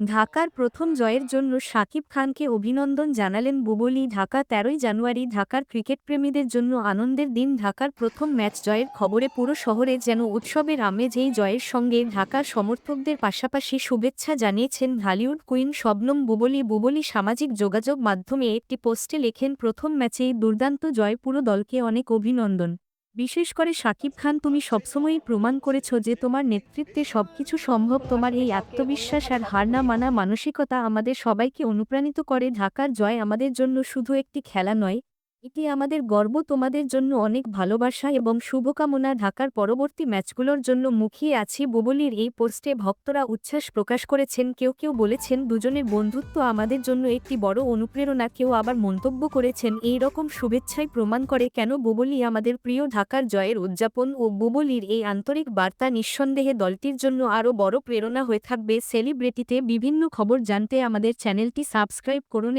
ঢাকার প্রথম জয়ের জন্য শাকিব খানকে অভিনন্দন জানালেন বুবলি। ঢাকা, তেরোই জানুয়ারি, ঢাকার ক্রিকেটপ্রেমীদের জন্য আনন্দের দিন। ঢাকার প্রথম ম্যাচ জয়ের খবরে পুরো শহরে যেন উৎসবের আমেজ এই জয়ের সঙ্গে ঢাকার সমর্থকদের পাশাপাশি শুভেচ্ছা জানিয়েছেন ঢালিউড কুইন শবনম বুবলি। বুবলি সামাজিক যোগাযোগ মাধ্যমে একটি পোস্টে লেখেন, প্রথম ম্যাচেই দুর্দান্ত জয়, পুরো দলকে অনেক অভিনন্দন। বিশেষ করে শাকিব খান, তুমি সবসময়ই প্রমাণ করেছ যে তোমার নেতৃত্বে সবকিছু সম্ভব। তোমার এই আত্মবিশ্বাস আর হার না মানা মানসিকতা আমাদের সবাইকে অনুপ্রাণিত করে। ঢাকার জয় আমাদের জন্য শুধু একটি খেলা নয় এটি আমাদের গর্ব তোমাদের জন্য অনেক ভালোবাসা এবং শুভকামনা। ঢাকার পরবর্তী ম্যাচগুলোর জন্য মুখিয়ে আছি বুবলির এই পোস্টে ভক্তরা উচ্ছ্বাস প্রকাশ করেছেন। কেউ কেউ বলেছেন, দুজনের বন্ধুত্ব আমাদের জন্য একটি বড় অনুপ্রেরণা। কেউ আবার মন্তব্য করেছেন, এই রকম শুভেচ্ছাই প্রমাণ করে কেন বুবলি আমাদের প্রিয় ঢাকার জয়ের উদযাপন ও বুবলির এই আন্তরিক বার্তা নিঃসন্দেহে দলটির জন্য আরও বড় প্রেরণা হয়ে থাকবে। সেলিব্রিটিতে বিভিন্ন খবর জানতে আমাদের চ্যানেলটি সাবস্ক্রাইব করুন।